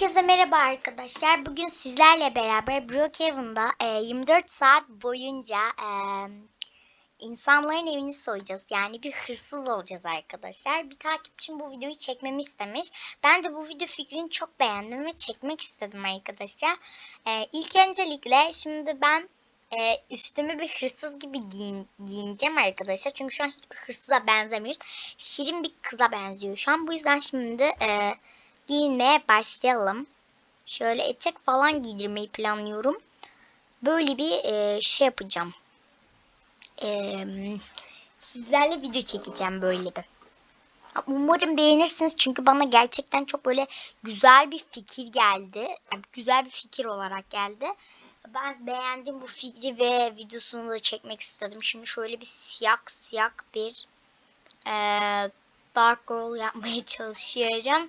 Herkese merhaba arkadaşlar. Bugün sizlerle beraber Brookhaven'da e, 24 saat boyunca e, insanların evini soyacağız. Yani bir hırsız olacağız arkadaşlar. Bir takipçim bu videoyu çekmemi istemiş. Ben de bu video fikrini çok beğendim ve çekmek istedim arkadaşlar. E, ilk öncelikle şimdi ben e, üstümü bir hırsız gibi giyin, giyineceğim arkadaşlar. Çünkü şu an hiçbir hırsıza benzemiyoruz. Şirin bir kıza benziyor şu an. Bu yüzden şimdi... E, giyinmeye başlayalım. Şöyle etek falan giydirmeyi planlıyorum. Böyle bir e, şey yapacağım. E, sizlerle video çekeceğim böyle bir. Umarım beğenirsiniz çünkü bana gerçekten çok böyle güzel bir fikir geldi. Yani güzel bir fikir olarak geldi. Ben beğendim bu fikri ve videosunu da çekmek istedim. Şimdi şöyle bir siyah siyah bir e, dark girl yapmaya çalışıyorum.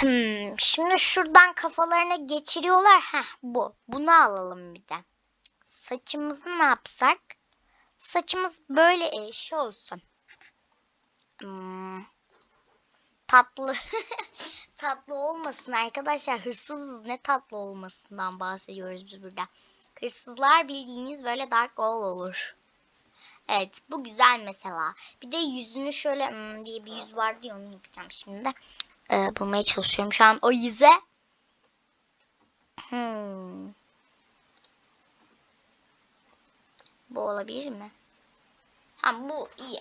Hmm, şimdi şuradan kafalarına geçiriyorlar. Heh, bu. Bunu alalım bir de. Saçımızı ne yapsak? Saçımız böyle eşi olsun. Hmm, tatlı. tatlı olmasın arkadaşlar. Hırsızız ne tatlı olmasından bahsediyoruz biz burada. Hırsızlar bildiğiniz böyle dark all olur. Evet bu güzel mesela. Bir de yüzünü şöyle hmm, diye bir yüz vardı ya onu yapacağım şimdi e, bulmaya çalışıyorum şu an o yüze. Hmm. Bu olabilir mi? Ha bu iyi.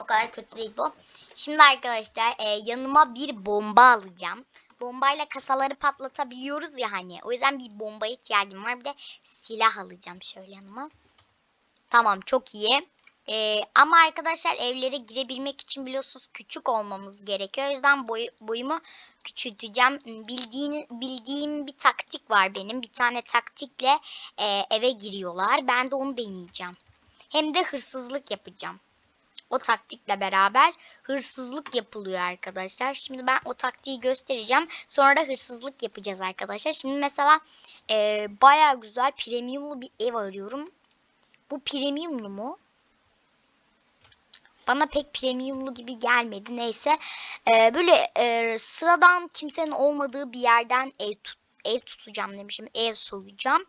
O kadar kötü değil bu. Şimdi arkadaşlar e, yanıma bir bomba alacağım. Bombayla kasaları patlatabiliyoruz ya hani. O yüzden bir bombaya ihtiyacım var. Bir de silah alacağım şöyle yanıma. Tamam çok iyi. Ee, ama arkadaşlar evlere girebilmek için biliyorsunuz küçük olmamız gerekiyor. O yüzden boy, boyumu küçülteceğim. Bildiğin, bildiğim bir taktik var benim. Bir tane taktikle e, eve giriyorlar. Ben de onu deneyeceğim. Hem de hırsızlık yapacağım. O taktikle beraber hırsızlık yapılıyor arkadaşlar. Şimdi ben o taktiği göstereceğim. Sonra da hırsızlık yapacağız arkadaşlar. Şimdi mesela e, baya güzel premiumlu bir ev arıyorum. Bu premiumlu mu? Bana pek premiumlu gibi gelmedi. Neyse ee, böyle e, sıradan kimsenin olmadığı bir yerden ev tut, ev tutacağım demişim. Ev soyacağım.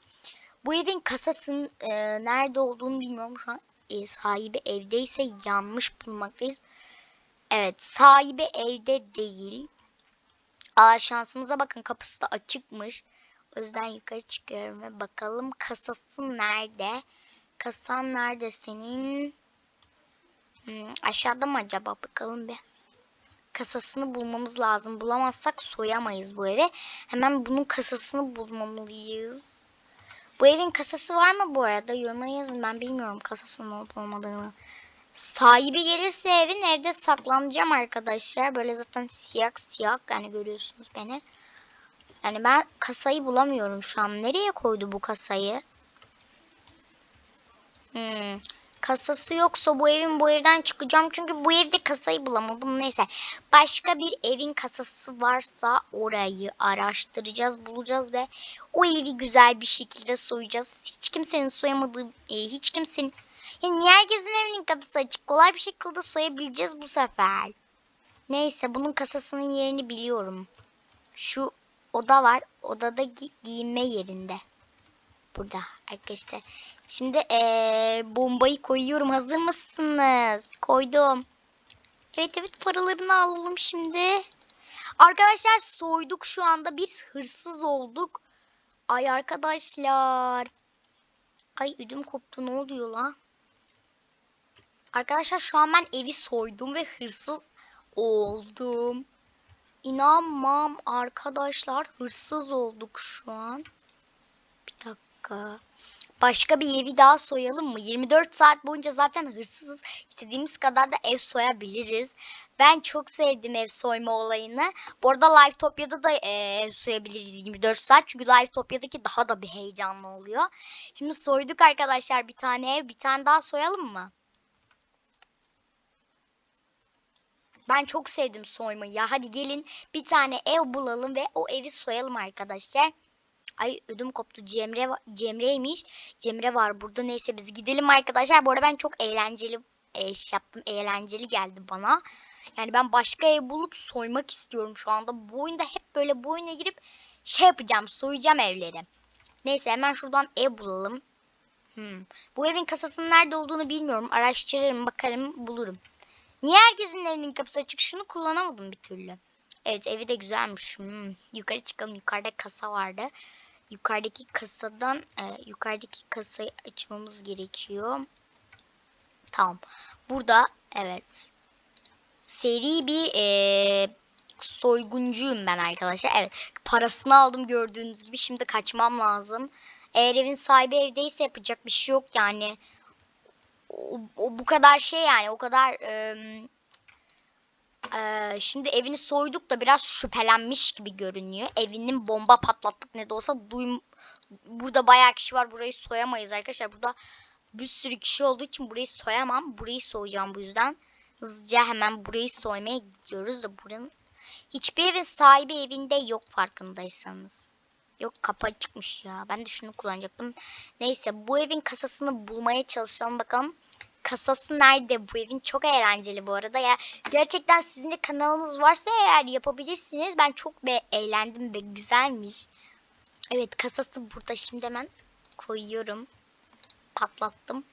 Bu evin kasasının e, nerede olduğunu bilmiyorum şu an. E, sahibi evdeyse yanmış bulunmaktayız. Evet sahibi evde değil. Aa şansımıza bakın kapısı da açıkmış. O yüzden yukarı çıkıyorum ve bakalım kasası nerede? Kasan nerede senin? Aşağıda mı acaba bakalım bir. Kasasını bulmamız lazım. Bulamazsak soyamayız bu evi. Hemen bunun kasasını bulmamalıyız. Bu evin kasası var mı bu arada? Yorumlara yazın. Ben bilmiyorum kasasının olup olmadığını. Sahibi gelirse evin evde saklanacağım arkadaşlar. Böyle zaten siyah siyah yani görüyorsunuz beni. Yani ben kasayı bulamıyorum şu an. Nereye koydu bu kasayı? Hmm kasası yoksa bu evin bu evden çıkacağım. Çünkü bu evde kasayı bulamadım. Neyse. Başka bir evin kasası varsa orayı araştıracağız, bulacağız ve o evi güzel bir şekilde soyacağız. Hiç kimsenin soyamadığı, e, hiç kimsenin yani herkesin evinin kapısı açık? Kolay bir şekilde soyabileceğiz bu sefer. Neyse bunun kasasının yerini biliyorum. Şu oda var. Odada gi giyinme yerinde. Burada arkadaşlar. Şimdi ee, bombayı koyuyorum. Hazır mısınız? Koydum. Evet evet paralarını alalım şimdi. Arkadaşlar soyduk şu anda. Biz hırsız olduk. Ay arkadaşlar. Ay ödüm koptu ne oluyor lan? Arkadaşlar şu an ben evi soydum ve hırsız oldum. İnanmam arkadaşlar hırsız olduk şu an. Bir dakika. Başka bir evi daha soyalım mı? 24 saat boyunca zaten hırsızız. İstediğimiz kadar da ev soyabiliriz. Ben çok sevdim ev soyma olayını. Bu arada Livetopya'da da e, ev soyabiliriz 24 saat. Çünkü Livetopya'daki daha da bir heyecanlı oluyor. Şimdi soyduk arkadaşlar bir tane ev. Bir tane daha soyalım mı? Ben çok sevdim soymayı ya. Hadi gelin bir tane ev bulalım ve o evi soyalım arkadaşlar. Ay ödüm koptu. Cemre Cemre'ymiş. Cemre var burada. Neyse biz gidelim arkadaşlar. Bu arada ben çok eğlenceli e, yaptım. Eğlenceli geldi bana. Yani ben başka ev bulup soymak istiyorum şu anda. Bu oyunda hep böyle bu oyuna girip şey yapacağım. Soyacağım evleri. Neyse hemen şuradan ev bulalım. Hmm. Bu evin kasasının nerede olduğunu bilmiyorum. Araştırırım, bakarım, bulurum. Niye herkesin evinin kapısı açık? Şunu kullanamadım bir türlü. Evet evi de güzelmiş. Hmm. Yukarı çıkalım. Yukarıda kasa vardı. Yukarıdaki kasadan e, yukarıdaki kasayı açmamız gerekiyor. Tamam. Burada evet. Seri bir e, soyguncuyum ben arkadaşlar. Evet. Parasını aldım gördüğünüz gibi. Şimdi kaçmam lazım. Eğer evin sahibi evdeyse yapacak bir şey yok yani. O, o bu kadar şey yani o kadar e, şimdi evini soyduk da biraz şüphelenmiş gibi görünüyor. Evinin bomba patlattık ne de olsa duyum burada bayağı kişi var burayı soyamayız arkadaşlar. Burada bir sürü kişi olduğu için burayı soyamam. Burayı soyacağım bu yüzden. Hızlıca hemen burayı soymaya gidiyoruz da buranın hiçbir evin sahibi evinde yok farkındaysanız. Yok kapı çıkmış ya. Ben de şunu kullanacaktım. Neyse bu evin kasasını bulmaya çalışalım bakalım. Kasası nerede bu evin? Çok eğlenceli bu arada ya. Gerçekten sizin de kanalınız varsa eğer yapabilirsiniz. Ben çok be eğlendim ve güzelmiş. Evet kasası burada. Şimdi hemen koyuyorum. Patlattım.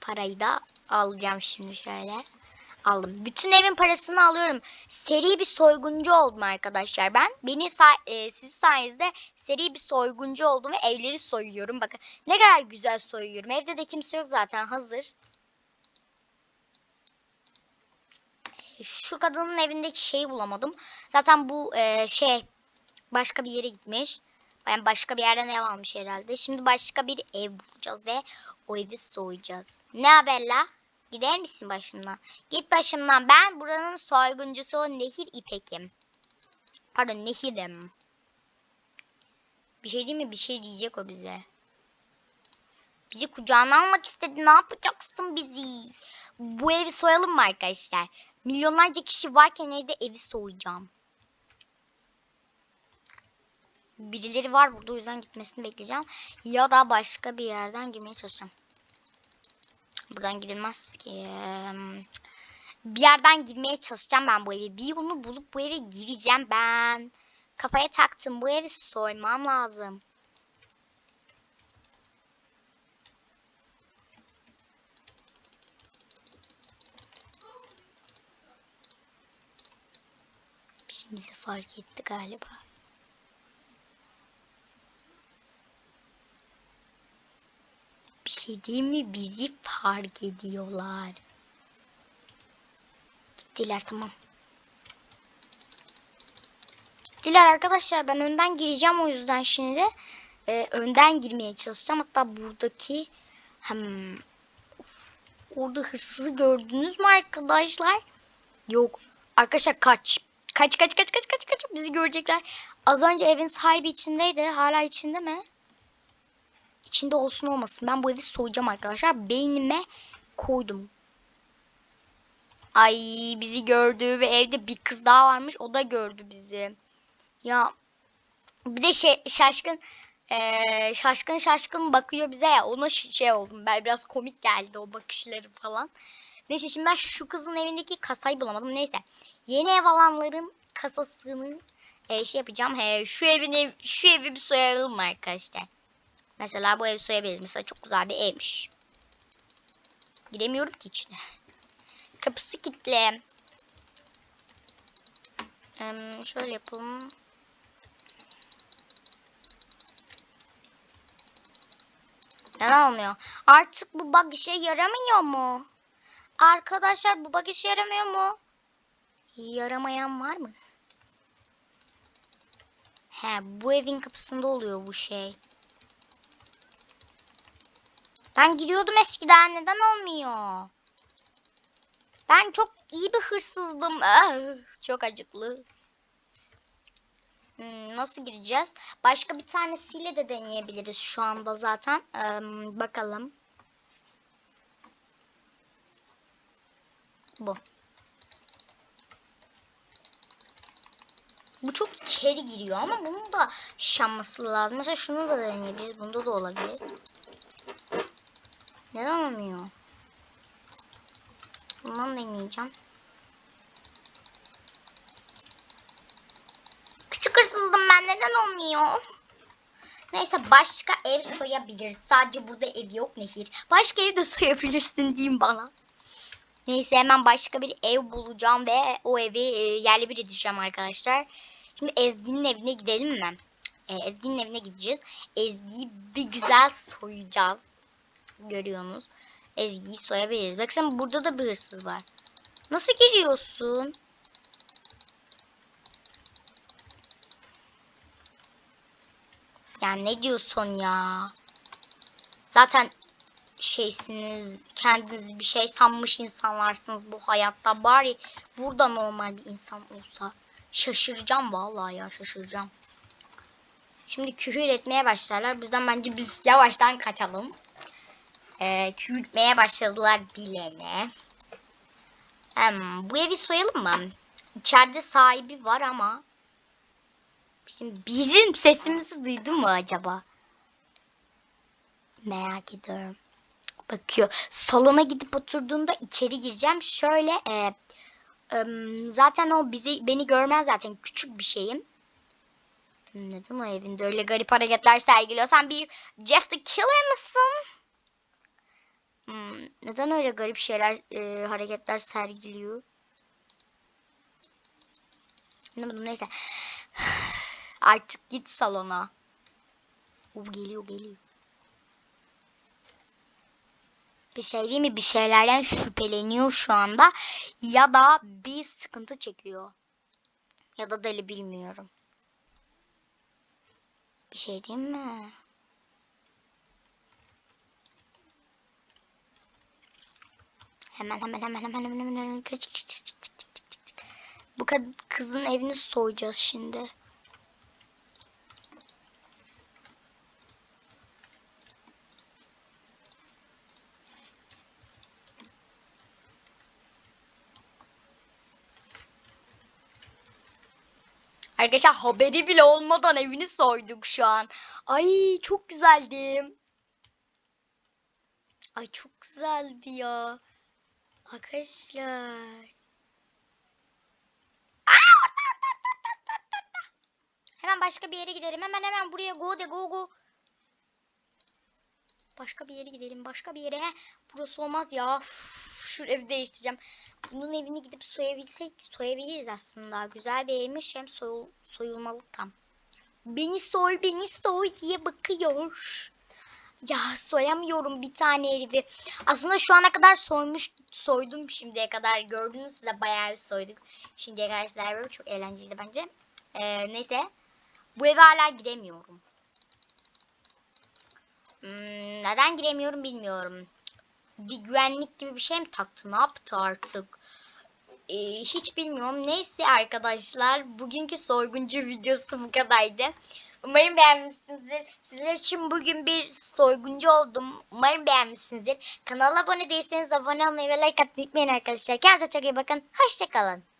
Parayı da alacağım şimdi şöyle. Aldım. Bütün evin parasını alıyorum. Seri bir soyguncu oldum arkadaşlar ben. Beni say e, siz sayenizde seri bir soyguncu oldum ve evleri soyuyorum. Bakın ne kadar güzel soyuyorum. Evde de kimse yok zaten hazır. Şu kadının evindeki şeyi bulamadım. Zaten bu e, şey başka bir yere gitmiş. Yani başka bir yerden ev almış herhalde. Şimdi başka bir ev bulacağız ve o evi soyacağız. Ne haber la? Gider misin başımdan? Git başımdan. Ben buranın soyguncusu Nehir İpek'im. Pardon Nehir'im. Bir şey değil mi? Bir şey diyecek o bize. Bizi kucağına almak istedi. Ne yapacaksın bizi? Bu evi soyalım mı arkadaşlar? Milyonlarca kişi varken evde evi soyacağım. Birileri var burada o yüzden gitmesini bekleyeceğim. Ya da başka bir yerden girmeye çalışacağım. Buradan girilmez ki. Bir yerden girmeye çalışacağım ben bu evi. Bir yolunu bulup bu eve gireceğim ben. Kafaya taktım. Bu evi soymam lazım. Şimdi bizi fark etti galiba. Bir şey değil mi? Bizi fark ediyorlar. Gittiler tamam. Gittiler arkadaşlar. Ben önden gireceğim o yüzden şimdi. Ee, önden girmeye çalışacağım. Hatta buradaki hem orada hırsızı gördünüz mü arkadaşlar? Yok. Arkadaşlar kaç. Kaç kaç kaç kaç kaç kaç. Bizi görecekler. Az önce evin sahibi içindeydi. Hala içinde mi? İçinde olsun olmasın. Ben bu evi soyacağım arkadaşlar. Beynime koydum. Ay bizi gördü ve evde bir kız daha varmış. O da gördü bizi. Ya bir de şey şaşkın ee, şaşkın şaşkın bakıyor bize ya. Ona şey oldum. Ben biraz komik geldi o bakışları falan. Neyse şimdi ben şu kızın evindeki kasayı bulamadım. Neyse. Yeni ev alanların kasasını e, şey yapacağım. He, şu evin ev, şu evi bir soyalım mı arkadaşlar? Mesela bu evi soyabiliriz. Mesela çok güzel bir evmiş. Giremiyorum ki içine. Kapısı kilitli. Ee, şöyle yapalım. Neden olmuyor? Artık bu bug işe yaramıyor mu? Arkadaşlar bu bug işe yaramıyor mu? Yaramayan var mı? He bu evin kapısında oluyor bu şey. Ben giriyordum eskiden neden olmuyor? Ben çok iyi bir hırsızdım. Ah, çok acıklı. Hmm, nasıl gireceğiz? Başka bir tanesiyle de deneyebiliriz şu anda zaten. Ee, bakalım. Bu. Bu çok içeri giriyor ama bunun da şanması lazım. Mesela şunu da deneyebiliriz. Bunda da olabilir. Neden olmuyor? Bundan deneyeceğim. Küçük hırsızdım ben. Neden olmuyor? Neyse başka ev soyabiliriz. Sadece burada ev yok nehir. Başka ev de soyabilirsin diyeyim bana. Neyse hemen başka bir ev bulacağım ve o evi e, yerle bir edeceğim arkadaşlar. Şimdi Ezgi'nin evine gidelim mi? E, Ezgi'nin evine gideceğiz. Ezgi'yi bir güzel soyacağız. Görüyorsunuz. Ezgi'yi soyabiliriz. Baksana burada da bir hırsız var. Nasıl giriyorsun? Ya ne diyorsun ya? Zaten şeysiniz, kendinizi bir şey sanmış insanlarsınız bu hayatta. Bari burada normal bir insan olsa. Şaşıracağım vallahi ya şaşıracağım. Şimdi küfür etmeye başlarlar. Bu yüzden bence biz yavaştan kaçalım. Ee, küfür başladılar bilene. Hem, bu evi soyalım mı? İçeride sahibi var ama Şimdi bizim sesimizi duydu mu acaba? Merak ediyorum. Bakıyor. Salona gidip oturduğunda içeri gireceğim. Şöyle e, zaten o bizi beni görmez zaten küçük bir şeyim. Neden o evinde öyle garip hareketler sergiliyor? Sen bir Jeff the Killer mısın? Hmm, neden öyle garip şeyler e, hareketler sergiliyor? Anlamadım neyse. Artık git salona. O geliyor geliyor bir şey değil mi? Bir şeylerden şüpheleniyor şu anda. Ya da bir sıkıntı çekiyor. Ya da deli bilmiyorum. Bir şey değil mi? Hemen hemen hemen hemen hemen hemen hemen hemen. Bu kızın evini soyacağız şimdi. Arkadaşlar haberi bile olmadan evini soyduk şu an. Ay çok güzeldi. Ay çok güzeldi ya. Arkadaşlar. Hemen başka bir yere gidelim. Hemen hemen buraya go de go go. Başka bir yere gidelim. Başka bir yere. Heh, burası olmaz ya. Üf, şu evi değiştireceğim. Bunun evini gidip soyabilsek soyabiliriz aslında. Güzel bir evmiş hem soyul, soyulmalı tam. Beni soy beni soy diye bakıyor. Ya soyamıyorum bir tane herifi. Aslında şu ana kadar soymuş soydum şimdiye kadar. Gördünüz size bayağı bir soyduk. Şimdiye kadar sizler çok eğlenceliydi bence. Ee, neyse. Bu eve hala giremiyorum. Hmm, neden giremiyorum bilmiyorum. Bir güvenlik gibi bir şey mi taktı? Ne yaptı artık? Ee, hiç bilmiyorum. Neyse arkadaşlar. Bugünkü soyguncu videosu bu kadardı. Umarım beğenmişsinizdir. Sizler için bugün bir soyguncu oldum. Umarım beğenmişsinizdir. Kanala abone değilseniz abone olmayı ve like atmayı unutmayın arkadaşlar. Kendinize çok iyi bakın. Hoşçakalın.